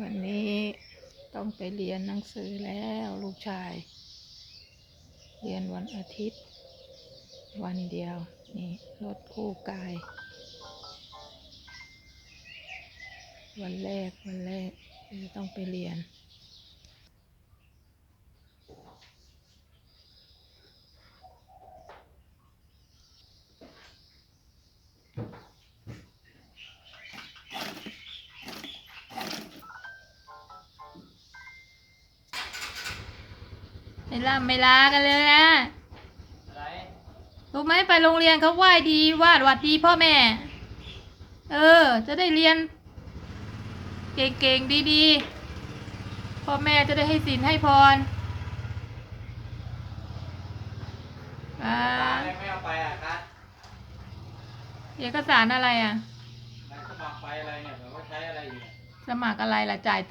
วันนี้ต้องไปเรียนหนังสือแล้วลูกชาย เรียนวันอาทิตย์ วันเดียว นี่ รถคู่กาย วันแรก วันแรกต้องไปเรียน ไม่ล่ำไม่ลากันเลยนะอะไรรู้ไหมไปโรงเรียนเขาไหว้ดีวาดหวัดดีพ่อแม่ เออ จะได้เรียน เก่งๆดีๆ พ่อแม่จะได้ให้สินให้พรอ่าตาอะไรไม่เอาไปอะครับเอกสารอะไรอะไหนสมัครไปอะไรเนี่ยแบบว่าใช้อะไรอยู่เนี่ยสมัครอะไรล่ะจ่ายตังค์